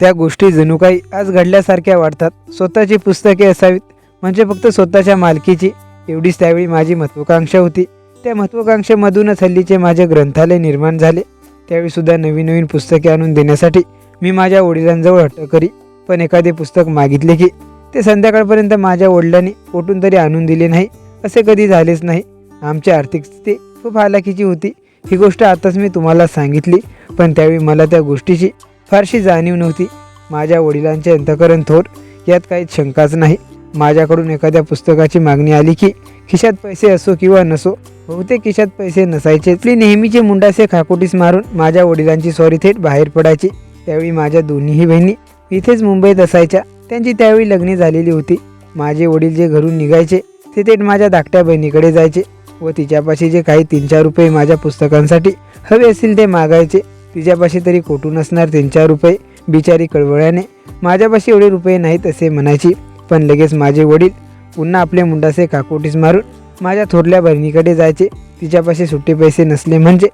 त्या गोष्टी जणू काही आज घडल्यासारख्या वाटतात. स्वतःची पुस्तके असावीत म्हणजे फक्त स्वतःच्या मालकीची. एवढीच त्यावेळी माझी महत्त्वाकांक्षा होती. त्या महत्त्वाकांक्षेमधूनच हल्लीचे माझे ग्रंथालय निर्माण झाले. त्यावेळीसुद्धा नवीन नवीन पुस्तके आणून देण्यासाठी मी माझ्या वडिलांजवळ हट्ट करी. पण एखादे पुस्तक मागितले की ते संध्याकाळपर्यंत माझ्या वडिलांनी कोठून तरी आणून दिले नाही. असे कधी झालेच नाही. आमची आर्थिक स्थिती खूप हालाकीची होती. ही गोष्ट आताच मी तुम्हाला सांगितली. पण त्यावेळी मला त्या गोष्टीची फारशी जाणीव नव्हती. माझ्या वडिलांचे अंतकरण थोर यात काही शंकाच नाही. माझ्याकडून एखाद्या पुस्तकाची मागणी आली की खिशात पैसे असो किंवा नसो बहुतेक खिशात पैसे नसायचे. आपली नेहमीचे मुंडासे खाकोटीस मारून माझ्या वडिलांची सॉरी थेट बाहेर पडायची. त्यावेळी माझ्या दोन्हीही बहिणी इथेच मुंबईत असायच्या. त्यांची त्यावेळी लग्ने झालेली होती. माझे वडील जे घरून निघायचे ते थेट माझ्या धाकट्या बहिणीकडे जायचे व तिच्यापाशी जे काही तीन चार रुपये माझ्या पुस्तकांसाठी हवे असतील ते मागायचे. तिच्यापाशी तरी कोठून असणार तीन चार रुपये? बिचारी कळवळ्याने. माझ्यापाशी एवढे रुपये नाहीत असे म्हणायची पण लगेच माझे वडील पुन्हा आपले मुंडासे काकोटीस मारून माझ्या थोरल्या बहिणीकडे जायचे. तिच्यापाशी सुट्टे पैसे नसले म्हणजे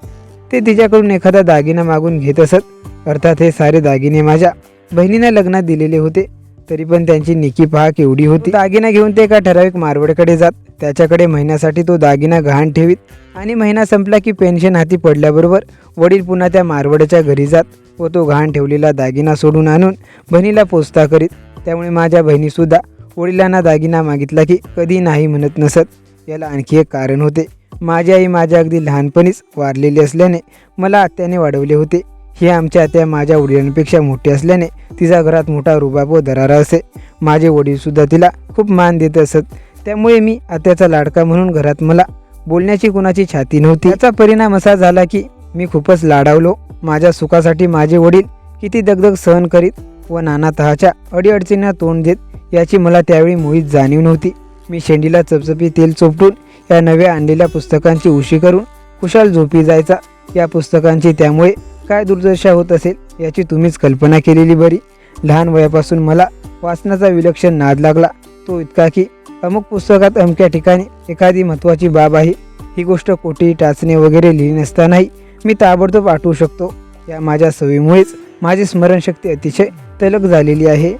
ते तिच्याकडून एखादा दागिना मागून घेत असत. अर्थात हे सारे दागिने माझ्या बहिणीने लग्नात दिलेले होते तरी पण त्यांची निकी पहा केवढी होती. दागिना घेऊन ते एका ठराविक मारवडकडे जात त्याच्याकडे महिन्यासाठी तो दागिना गहाण ठेवीत आणि महिना संपला की पेन्शन हाती पडल्याबरोबर वडील पुन्हा त्या मारवड्याच्या घरी जात व तो गहाण ठेवलेला दागिना सोडून आणून बहिणीला पोचता करीत. त्यामुळे माझ्या बहिणीसुद्धा वडिलांना दागिना मागितला की कधी नाही म्हणत नसत. याला आणखी एक कारण होते. माझी आई माझ्या अगदी लहानपणीच वारलेली असल्याने मला आत्याने वाढवले होते. ही आमच्या आत्या माझ्या वडिलांपेक्षा मोठी असल्याने तिचा घरात मोठा रुबाब व दरारा असे. माझे वडीलसुद्धा तिला खूप मान देत असत. त्यामुळे मी आत्याचा लाडका म्हणून घरात मला बोलण्याची कुणाची छाती नव्हती. याचा परिणाम असा झाला की मी खूपच लाडावलो. माझ्या सुखासाठी माझे वडील किती दगदग सहन करीत व नाना तहाच्या अडीअडचणींना तोंड देत याची मला त्यावेळी मुळीच जाणीव नव्हती. मी शेंडीला चपचपी तेल चोपटून या नव्या आणलेल्या पुस्तकांची उशी करून कुशाल झोपी जायचा. या पुस्तकांची त्यामुळे काय दुर्दशा होत असेल याची तुम्हीच कल्पना केलेली बरी. लहान वयापासून मला वाचनाचा विलक्षण नाद लागला. तो इतका की अमुक पुस्तकात अमक्या ठिकाणी एखादी महत्त्वाची बाब आहे. ही गोष्ट कोटी टाचणे वगैरे लिहिली नसतानाही मी ताबडतोब आठवू शकतो. या माझ्या सवयीमुळेच माझी स्मरणशक्ती अतिशय तलक झालेली आहे.